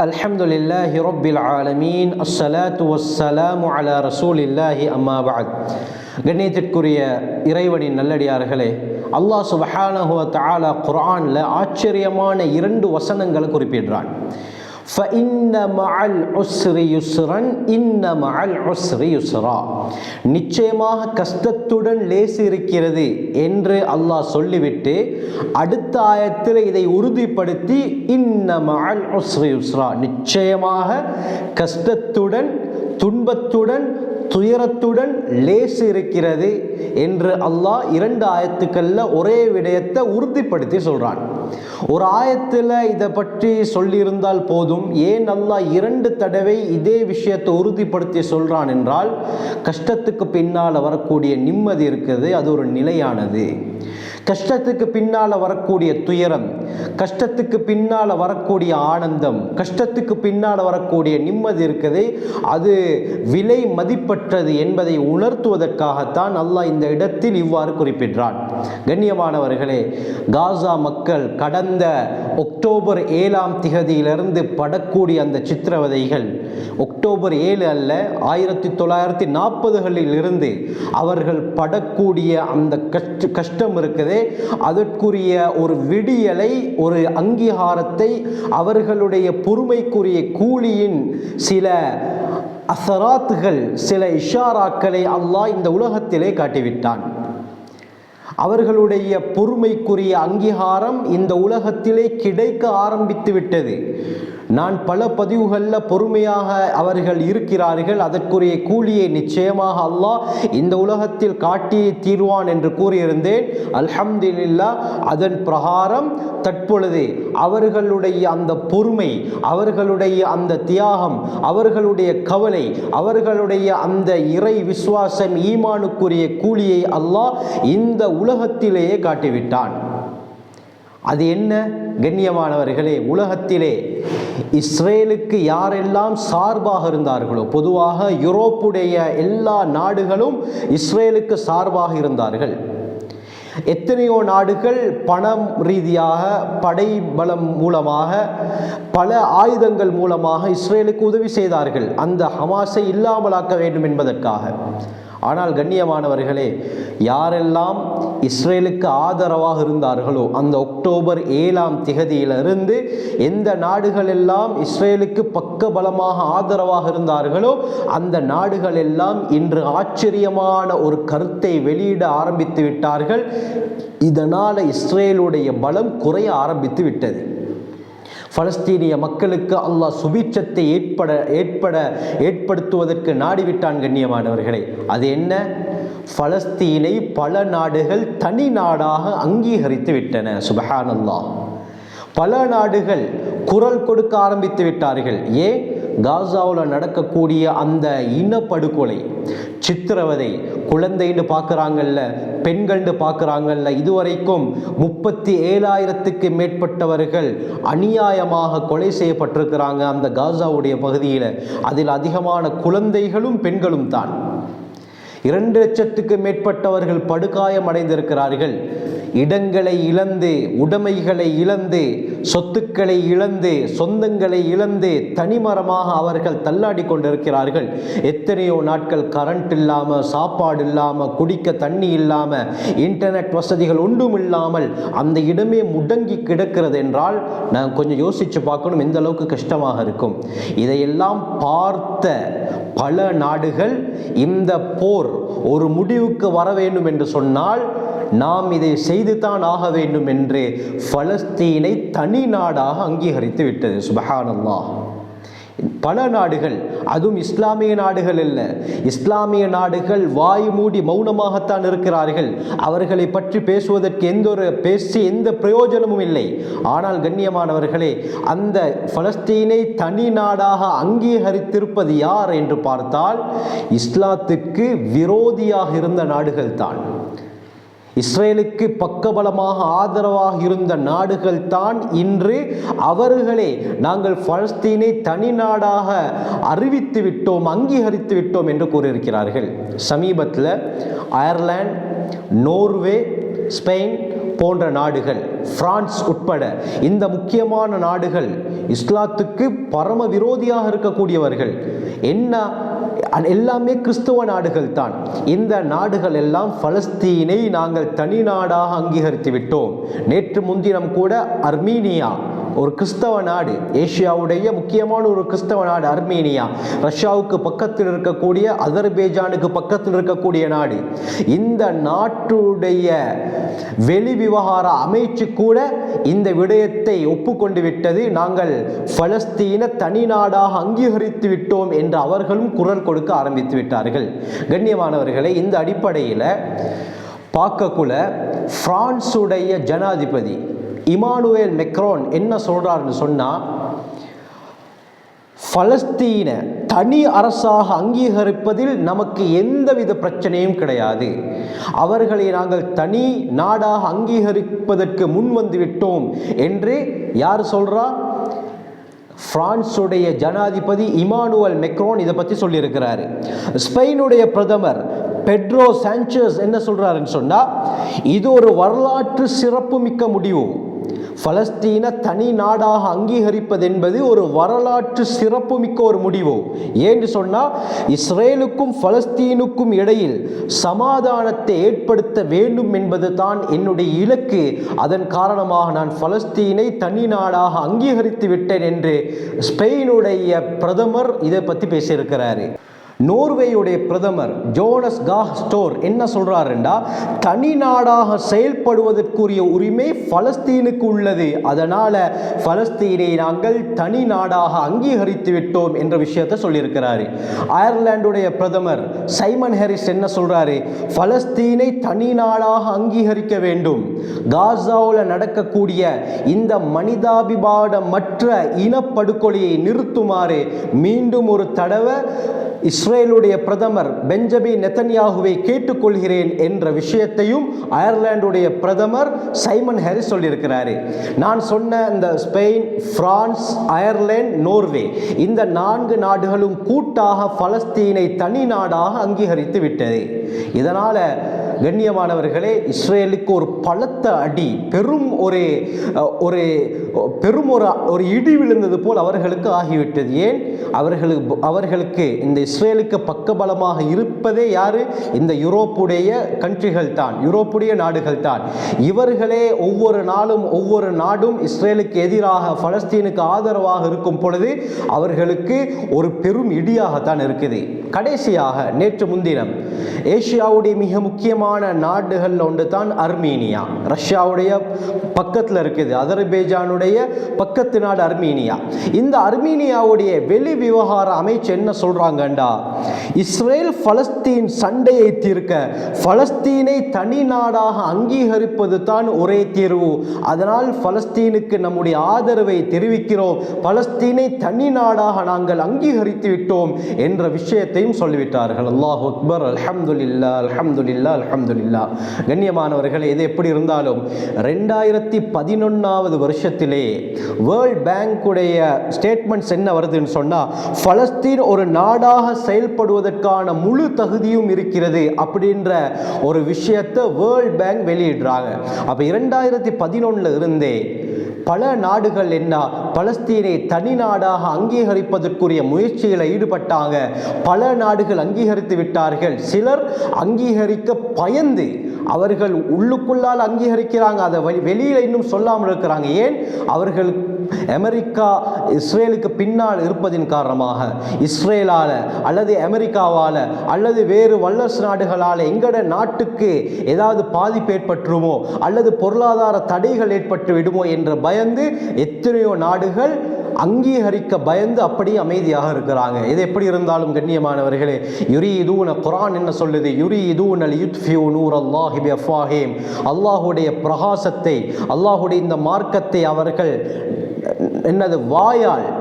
الحمد لله رب العالمين الصلاة والسلام على رسول الله أما بعد கண்ணியத்திற்குரிய இறைவனின் நல்லடியார்களே அல்லாஹ் சுபஹானஹு வ தஆலா குர்ஆனில் ஆச்சரியமான இரண்டு வசனங்களை குறிப்பிடுறான் நிச்சயமாக கஷ்டத்துடன் லேசு இருக்கிறது என்று அல்லாஹ் சொல்லிவிட்டு அடுத்த ஆயத்தில் இதை உறுதிப்படுத்தி இன்னமல் நிச்சயமாக கஷ்டத்துடன் துன்பத்துடன் துயரத்துடன் லேசு இருக்கிறது என்று அல்லாஹ் இரண்டு ஆயத்துக்களில் ஒரே விடயத்தை உறுதிப்படுத்தி சொல்கிறான் ஒரு ஆயத்தில் இதை பற்றி சொல்லியிருந்தால் போதும். ஏன் அல்லாஹ் இரண்டு தடவை இதே விஷயத்தை உறுதிப்படுத்தி சொல்கிறான் என்றால் கஷ்டத்துக்கு பின்னால் வரக்கூடிய நிம்மதி இருக்கிறது அது ஒரு நிலையானது. கஷ்டத்துக்கு பின்னால் வரக்கூடிய துயரம் கஷ்டத்துக்கு பின்னால் வரக்கூடிய ஆனந்தம் கஷ்டத்துக்கு பின்னால் வரக்கூடிய நிம்மதி இருக்குது. அது விலை மதிப்பற்றது என்பதை உணர்த்துவதற்காகத்தான் அல்லாஹ் இந்த இடத்தில் இவ்வாறு குறிப்பிடுறான் கண்ணியமானவர்களே காசா மக்கள் கடந்த அக்டோபர் ஏழாம் திகதியிலிருந்து படக்கூடிய அந்த சித்திரவதைகள் அக்டோபர் ஏழு அல்ல ஆயிரத்தி தொள்ளாயிரத்தி நாற்பதுகளில் இருந்து அவர்கள் படக்கூடிய அந்த கஷ்ட கஷ்டம் இருக்குது. அதற்குரிய ஒரு விடியலை ஒரு அங்கீகாரத்தை அவர்களுடைய பொறுமைக்குரிய கூலியின் சில அசராத்துகள் சில இஷாராக்களை அல்லாஹ் இந்த உலகத்திலே காட்டிவிட்டான். அவர்களுடைய பொறுமைக்குரிய அங்கீகாரம் இந்த உலகத்திலே கிடைக்க ஆரம்பித்து விட்டது. நான் பல பதிவுகளில் பொறுமையாக அவர்கள் இருக்கிறார்கள். அதற்குரிய கூலியை நிச்சயமாக அல்லாஹ் இந்த உலகத்தில் காட்டியே தீர்வான் என்று கூறியிருந்தேன். அல்ஹம்துலில்லா அதன் பிரகாரம் தற்பொழுது அவர்களுடைய அந்த பொறுமை அவர்களுடைய அந்த தியாகம் அவர்களுடைய கவலை அவர்களுடைய அந்த இறை விசுவாசம் ஈமானுக்குரிய கூலியை அல்லாஹ் இந்த உலகத்திலேயே காட்டிவிட்டான். அது என்ன? கண்ணியமானவர்களே உலகத்திலே இஸ்ரேலுக்கு யாரெல்லாம் சார்பாக இருந்தார்களோ பொதுவாக யூரோப்புடைய எல்லா நாடுகளும் இஸ்ரேலுக்கு சார்பாக இருந்தார்கள். எத்தனையோ நாடுகள் பணம் ரீதியாக படை பலம் மூலமாக பல ஆயுதங்கள் மூலமாக இஸ்ரேலுக்கு உதவி செய்தார்கள். அந்த ஹமாஸை இல்லாமலாக்க வேண்டும் என்பதற்காக. ஆனால் கண்ணியமானவர்களே யாரெல்லாம் இஸ்ரேலுக்கு ஆதரவாக இருந்தார்களோ? அந்த அக்டோபர் ஏழாம் திகதியிலிருந்து எந்த நாடுகள் எல்லாம் இஸ்ரேலுக்கு பக்க பலமாக ஆதரவாக இருந்தார்களோ அந்த நாடுகள் எல்லாம் இன்று ஆச்சரியமான ஒரு கருத்தை வெளியிட ஆரம்பித்து விட்டார்கள். இதனால் இஸ்ரேலுடைய பலம் குறைய ஆரம்பித்து விட்டது. பலஸ்தீனிய மக்களுக்கு அல்லாஹ் சுபீட்சத்தை ஏற்பட ஏற்பட ஏற்படுத்துவதற்கு நாடிவிட்டான் கண்ணியமானவர்களே. அது என்ன? பலஸ்தீனை பல நாடுகள் தனி நாடாக அங்கீகரித்து விட்டன. சுபஹான் அல்லாஹ் பல நாடுகள் குரல் கொடுக்க ஆரம்பித்து விட்டார்கள். ஏன்? காசாவில் நடக்கக்கூடிய அந்த இனப்படுகொலை சித்திரவதை குழந்தைன்னு பார்க்குறாங்கல்ல பெண்கள்னு பார்க்குறாங்கல்ல இதுவரைக்கும் முப்பத்தி ஏழாயிரத்துக்கு மேற்பட்டவர்கள் அநியாயமாக கொலை செய்யப்பட்டிருக்கிறாங்க அந்த காசாவுடைய பகுதியில். அதில் அதிகமான குழந்தைகளும் பெண்களும் தான். இரண்டு லட்சத்துக்கு மேற்பட்டவர்கள் படுகாயம் அடைந்திருக்கிறார்கள் இடங்களை இழந்து உடைமைகளை இழந்து சொத்துக்களை இழந்து சொந்தங்களை இழந்து தனிமரமாக அவர்கள் தள்ளாடி கொண்டிருக்கிறார்கள். எத்தனையோ நாட்கள் கரண்ட் இல்லாமல் சாப்பாடு இல்லாமல் குடிக்க தண்ணி இல்லாமல் இன்டர்நெட் வசதிகள் ஒன்றும் இல்லாமல் அந்த இடமே முடங்கி கிடக்கிறது என்றால் நான் கொஞ்சம் யோசித்து பார்க்கணும் எந்த அளவுக்கு கஷ்டமாக இருக்கும். இதையெல்லாம் பார்த்த பல நாடுகள் இந்த போர் ஒரு முடிவுக்கு வர வேண்டும் என்று சொன்னால் நாம் இதை செய்துதான் ஆக வேண்டும் என்று பலஸ்தீனை தனி நாடாக அங்கீகரித்து விட்டது. சுபஹானல்லா பல நாடுகள் அதுவும் இஸ்லாமிய நாடுகள் அல்ல. இஸ்லாமிய நாடுகள் வாய் மூடி மௌனமாகத்தான் இருக்கிறார்கள். அவர்களை பற்றி பேசுவதற்கு எந்த ஒரு பேசி எந்த பிரயோஜனமும் இல்லை. ஆனால் கண்ணியமானவர்களே அந்த பலஸ்தீனை தனி நாடாக அங்கீகரித்திருப்பது யார் என்று பார்த்தால் இஸ்லாத்துக்கு விரோதியாக இருந்த நாடுகள் தான் இஸ்ரேலுக்கு பக்கபலமாக ஆதரவாக இருந்த நாடுகள் தான் இன்று அவர்களே. நாங்கள் பலஸ்தீனை தனி நாடாக அறிவித்து விட்டோம் அங்கீகரித்து விட்டோம் என்று கூறியிருக்கிறார்கள். சமீபத்தில் அயர்லாந்து நோர்வே ஸ்பெயின் போன்ற நாடுகள் பிரான்ஸ் உட்பட இந்த முக்கியமான நாடுகள் இஸ்லாத்துக்கு பரம விரோதியாக இருக்கக்கூடியவர்கள். என்ன அண்ட் எல்லாமே கிறிஸ்துவ நாடுகள் தான். இந்த நாடுகள் எல்லாம் பலஸ்தீனை நாங்கள் தனி நாடாக அங்கீகரித்து விட்டோம். நேற்று முன்தினம் கூட அர்மீனியா ஒரு கிறிஸ்தவ நாடு ஏஷியாவுடைய முக்கியமான ஒரு கிறிஸ்தவ நாடு அர்மேனியா. ரஷ்யாவுக்கு பக்கத்தில் இருக்கக்கூடிய அசர்பேஜானுக்கு பக்கத்தில் இருக்கக்கூடிய நாடு. இந்த நாட்டுடைய வெளி விவகார அமைச்சு கூட இந்த விடயத்தை ஒப்புக்கொண்டு விட்டது. நாங்கள் பலஸ்தீன தனி நாடாக அங்கீகரித்து விட்டோம் என்று அவர்களும் குரல் கொடுக்க ஆரம்பித்து விட்டார்கள். கண்ணியமானவர்களை இந்த அடிப்படையில் பார்க்கக்குள்ள பிரான்சுடைய ஜனாதிபதி இமானுவேல் மெக்ரோன் என்ன சொல்கிறாருன்னு சொன்னால் பலஸ்தீன தனி அரசாக அங்கீகரிப்பதில் நமக்கு எந்தவித பிரச்சனையும் கிடையாது. அவர்களை நாங்கள் தனி நாடாக அங்கீகரிப்பதற்கு முன் வந்து விட்டோம் என்று யார் சொல்கிறா பிரான்ஸுடைய ஜனாதிபதி இமானுவல் மெக்ரோன் இதை பற்றி சொல்லியிருக்கிறாரு. ஸ்பெயினுடைய பிரதமர் பெட்ரோ சான்சஸ் என்ன சொல்கிறாருன்னு சொன்னால் இது ஒரு வரலாற்று சிறப்புமிக்க முடிவு. பலஸ்தீன தனி நாடாக அங்கீகரிப்பது என்பது ஒரு வரலாற்று சிறப்புமிக்க ஒரு முடிவு. ஏன்னு சொன்னால் இஸ்ரேலுக்கும் பலஸ்தீனுக்கும் இடையில் சமாதானத்தை ஏற்படுத்த வேண்டும் என்பது தான் என்னுடைய இலக்கு. அதன் காரணமாக நான் பலஸ்தீனை தனி நாடாக அங்கீகரித்து விட்டேன் என்று ஸ்பெயினுடைய பிரதமர் இதை பற்றி பேசியிருக்கிறாரு. நோர்வேயுடைய பிரதமர் ஜோனஸ் காஹ் ஸ்டோர் என்ன சொல்றாருண்டா? தனி நாடாக செயல்படுவதற்குரிய உரிமை பலஸ்தீனுக்கு உள்ளது. அதனால பலஸ்தீனை நாங்கள் தனி நாடாக அங்கீகரித்து விட்டோம் என்ற விஷயத்தை சொல்லியிருக்கிறாரு. அயர்லாந்துடைய பிரதமர் சைமன் ஹாரிஸ் என்ன சொல்றாரு? பலஸ்தீனை தனி நாடாக அங்கீகரிக்க வேண்டும். காசாவில் நடக்கக்கூடிய இந்த மனிதாபிபாடமற்ற இனப்படுகொலையை நிறுத்துமாறு மீண்டும் ஒரு தடவை இஸ்ரேலுடைய பிரதமர் பெஞ்சமின் நெத்தன்யாகுவை கேட்டுக்கொள்கிறேன் என்ற விஷயத்தையும் அயர்லாந்துடைய பிரதமர் சைமன் ஹாரிஸ் சொல்லியிருக்கிறாரு. நான் சொன்ன இந்த ஸ்பெயின் பிரான்ஸ் அயர்லாந்து நோர்வே இந்த நான்கு நாடுகளும் கூட்டாக பலஸ்தீனை தனி நாடாக அங்கீகரித்து விட்டது. இதனால் கண்ணியமானவர்களே இஸ்ரேலுக்கு ஒரு பலத்த அடி பெரும் ஒரு ஒரு பெரும் ஒரு ஒரு இடி விழுந்தது போல் அவர்களுக்கு ஆகிவிட்டது. ஏன்? அவர்களுக்கு அவர்களுக்கு இந்த இஸ்ரேலுக்கு பக்கபலமாக இருப்பதே யாரு? இந்த யூரோப்புடைய கண்ட்ரிகள் தான் யூரோப்புடைய நாடுகள் தான். இவர்களே ஒவ்வொரு நாளும் ஒவ்வொரு நாடும் இஸ்ரேலுக்கு எதிராக பலஸ்தீனுக்கு ஆதரவாக இருக்கும் பொழுது அவர்களுக்கு ஒரு பெரும் இடியாகத்தான் இருக்குது. கடைசியாக நேற்று முன்தினம் ஏஷியாவுடைய மிக முக்கியமான நாடுகளில் ஒன்று தான் அர்மீனியா. ரஷ்யாவுடைய பக்கத்தில் இருக்குது அசர்பைஜானுடைய பக்கத்து நாடு அர்மீனியா. இந்த அர்மீனியாவுடைய வெளி விவகார அமைச்சு என்ன சொல்கிறாங்கண்டா இஸ்ரேல் பலஸ்தீன் சண்டையை தீர்க்க பலஸ்தீனை தனி நாடாக அங்கீகரிப்பது தான் ஒரே தீர்வு. அதனால் பலஸ்தீனுக்கு நம்முடைய ஆதரவை தெரிவிக்கிறோம். பலஸ்தீனை தனி நாடாக நாங்கள் அங்கீகரித்து விட்டோம் என்ற விஷயத்தையும் சொல்லிவிட்டார்கள். அல்லாஹ் அக்பர். அல்ஹம்துல்லா அல்ஹம்துல்லா அல்ஹம்துல்லா கண்ணியமானவர்கள் எது எப்படி இருந்தாலும் ரெண்டாயிரத்தி பதினொன்றாவது வருஷத்திலே வேர்ல்ட் பேங்குடைய ஸ்டேட்மெண்ட்ஸ் என்ன வருதுன்னு சொன்னால் பலஸ்தீன் ஒரு நாடாக செயல்படுவதற்கான முழு தகுதியும் இருக்கிறது அப்படின்ற ஒரு விஷயத்தை வேர்ல்ட் பேங்க் வெளியிடுறாங்க. அப்போ இரண்டாயிரத்தி பதினொன்றில் இருந்தே பல நாடுகள் என்ன? பலஸ்தீனை தனி நாடாக அங்கீகரிப்பதற்குரிய முயற்சியில் ஈடுபட்டாங்க. பல நாடுகள் அங்கீகரித்து விட்டார்கள். சிலர் அங்கீகரிக்க பயந்து அவர்கள் உள்ளுக்குள்ளால் அங்கீகரிக்கிறாங்க. அதை வெளி- இன்னும் சொல்லாமல் இருக்கிறாங்க. ஏன்? அவர்கள் அமெரிக்கா இஸ்ரேலுக்கு பின்னால் இருப்பதின் காரணமாக. இஸ்ரேலால் அல்லது அமெரிக்காவால் அல்லது வேறு வல்லரசு நாடுகளால் எங்கட நாட்டுக்கு ஏதாவது பாதிப்பு ஏற்பட்டுருமோ அல்லது பொருளாதார தடைகள் ஏற்பட்டு விடுமோ என்று பயந்து எத்தனையோ நாடுகள் அங்கீகரிக்க பயந்து அப்படியே அமைதியாக இருக்கிறாங்க. இது எப்படி இருந்தாலும் கண்ணியமானவர்களே யுரி இதுன குரான் என்ன சொல்லுது? யுரி இதூன் யுத்ஃபியூ நூர் அல்லாஹிப் பி அல்லாஹுடைய பிரகாசத்தை அல்லாஹுடைய இந்த மார்க்கத்தை அவர்கள் என்னது வாயால்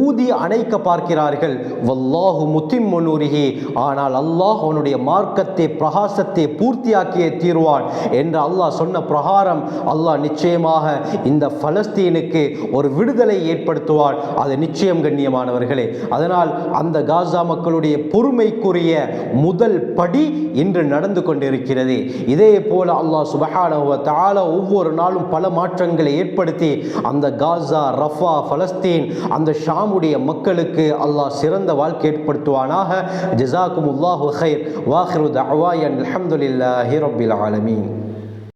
ஊதி அணைக்க பார்க்கிறார்கள். வல்லாஹு முத்திம் நூரிஹி. ஆனால் அல்லாஹ் அவனுடைய மார்க்கத்தை பிரகாசத்தை பூர்த்தியாக்கியே தீர்வான் என்று அல்லாஹ் சொன்ன பிரகாரம் அல்லாஹ் நிச்சயமாக இந்த பலஸ்தீனுக்கு ஒரு விடுதலை ஏற்படுத்துவான். அது நிச்சயம் கண்ணியமானவர்களே. அதனால் அந்த காசா மக்களுடைய பொறுமைக்குரிய முதல் படி இன்று நடந்து கொண்டிருக்கிறது. இதே போல அல்லாஹ் சுபஹான ஒவ்வொரு நாளும் பல மாற்றங்களை ஏற்படுத்தி அந்த காசா ரஃபா பலஸ்தீன் அந்த ஷாமுடைய மக்களுக்கு அல்லாஹ் சிறந்த வாழ்க்கை ஏற்படுத்துவானாக. ஜஸாக்குமுல்லாஹு ஹைர் வாஹிரு தஅவாயன் அல்ஹம்துலில்லாஹி ரபில் ஆலமீன்.